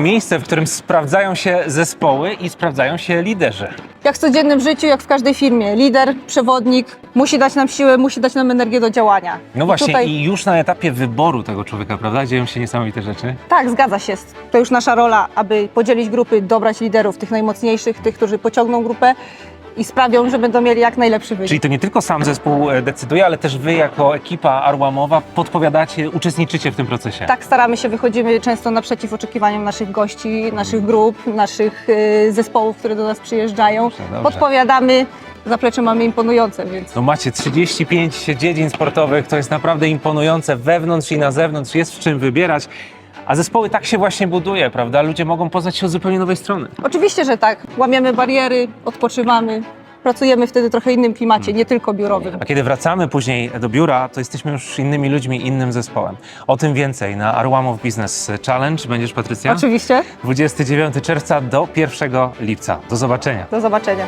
Miejsce, w którym sprawdzają się zespoły i sprawdzają się liderzy. Jak w codziennym życiu, jak w każdej firmie, lider, przewodnik musi dać nam siłę, musi dać nam energię do działania. No I właśnie, tutaj, i już na etapie wyboru tego człowieka, prawda, dzieją się niesamowite rzeczy. Tak, zgadza się. To już nasza rola, aby podzielić grupy, dobrać liderów, tych najmocniejszych, tych, którzy pociągną grupę i sprawią, że będą mieli jak najlepszy wynik. Czyli to nie tylko sam zespół e, decyduje, ale też wy jako ekipa Arłamowa podpowiadacie, uczestniczycie w tym procesie. Tak, staramy się, wychodzimy często naprzeciw oczekiwaniom naszych gości, naszych grup, naszych y, zespołów, które do nas przyjeżdżają. Dobrze, dobrze. Podpowiadamy, zaplecze mamy imponujące, więc No macie 35 dziedzin sportowych, to jest naprawdę imponujące wewnątrz i na zewnątrz, jest w czym wybierać. A zespoły tak się właśnie buduje, prawda? Ludzie mogą poznać się od zupełnie nowej strony. oczywiście, że tak. Łamiemy bariery, odpoczywamy, pracujemy wtedy w trochę innym klimacie, nie tylko biurowym. A kiedy wracamy później do biura, to jesteśmy już innymi ludźmi, innym zespołem. O tym więcej na Arłamow Business Challenge. Będziesz, Patrycja? Oczywiście. 29 czerwca do 1 lipca. Do zobaczenia. Do zobaczenia.